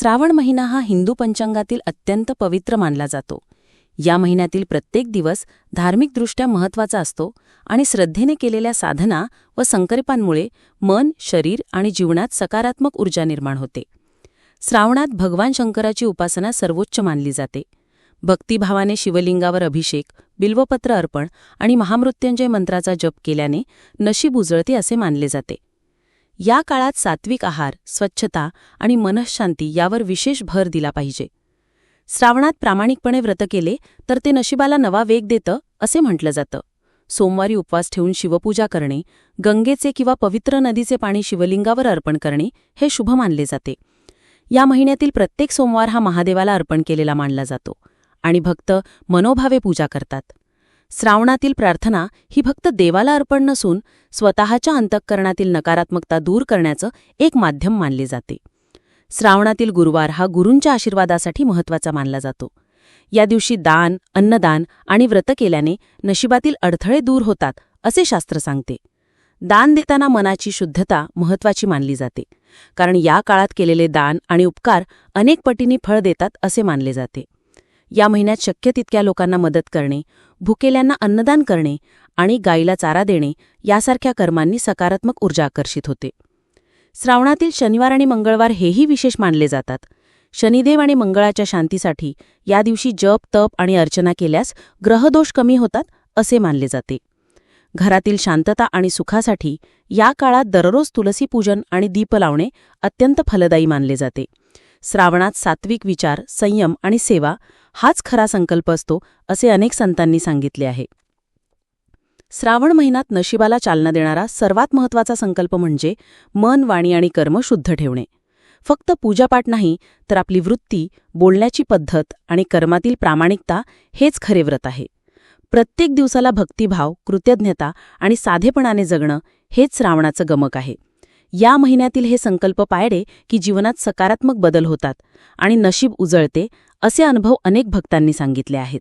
श्रावण महिना हा हिंदू पंचांगातील अत्यंत पवित्र मानला जातो. या महिन्यातील प्रत्येक दिवस धार्मिकदृष्ट्या महत्त्वाचा असतो आणि श्रद्धेने केलेल्या साधना व संकल्पांमुळे मन शरीर आणि जीवनात सकारात्मक ऊर्जा निर्माण होते. श्रावणात भगवान शंकराची उपासना सर्वोच्च मानली जाते. भक्तिभावाने शिवलिंगावर अभिषेक बिल्वपत्र अर्पण आणि महामृत्युंजय मंत्राचा जप केल्याने नशीब उजळते असे मानले जाते. या काळात सात्विक आहार स्वच्छता आणि मनःशांती यावर विशेष भर दिला पाहिजे. श्रावणात प्रामाणिकपणे व्रत केले तर ते नशिबाला नवा वेग देतं असे म्हटलं जातं. सोमवारी उपवास ठेवून शिवपूजा करणे गंगेचे किंवा पवित्र नदीचे पाणी शिवलिंगावर अर्पण करणे हे शुभ मानले जाते. या महिन्यातील प्रत्येक सोमवार हा महादेवाला अर्पण केलेला मानला जातो आणि भक्त मनोभावे पूजा करतात. श्रावणातील प्रार्थना ही फक्त देवाला अर्पण नसून स्वतःच्या अंतःकरणातील नकारात्मकता दूर करण्याचं एक माध्यम मानले जाते. श्रावणातील गुरुवार हा गुरूंच्या आशीर्वादासाठी महत्त्वाचा मानला जातो. या दिवशी दान अन्नदान आणि व्रत केल्याने नशिबातील अडथळे दूर होतात असे शास्त्र सांगते. दान देताना मनाची शुद्धता महत्त्वाची मानली जाते. कारण या काळात केलेले दान आणि उपकार अनेक पटींनी फळ देतात असे मानले जाते. या महिन्यात शक्य तितक्या लोकांना मदत करणे भुकेल्यांना अन्नदान करणे आणि गायीला चारा देणे यासारख्या कर्मांनी सकारात्मक ऊर्जा आकर्षित होते. श्रावणातील शनिवार आणि मंगळवार हेही विशेष मानले जातात. शनिदेव आणि मंगळाच्या शांतीसाठी या दिवशी जप तप आणि अर्चना केल्यास ग्रहदोष कमी होतात असे मानले जाते. घरातील शांतता आणि सुखासाठी या काळात दररोज तुलसी पूजन आणि दीप लावणे अत्यंत फलदायी मानले जाते. श्रावणात सात्विक विचार संयम आणि सेवा हाच खरा संकल्प असतो असे अनेक संतांनी सांगितले आहे. श्रावण महिन्यात नशिबाला चालना देणारा सर्वात महत्त्वाचा संकल्प म्हणजे मन वाणी आणि कर्म शुद्ध ठेवणे. फक्त पूजापाठ नाही तर आपली वृत्ती बोलण्याची पद्धत आणि कर्मातील प्रामाणिकता हेच खरे व्रत आहे. प्रत्येक दिवसाला भक्तिभाव कृतज्ञता आणि साधेपणाने जगणं हेच श्रावणाचं गमक आहे. या महिन्यातील हे संकल्प पायडे की जीवनात सकारात्मक बदल होतात आणि नशीब उजळते असे अनुभव अनेक भक्तांनी सांगितले आहेत.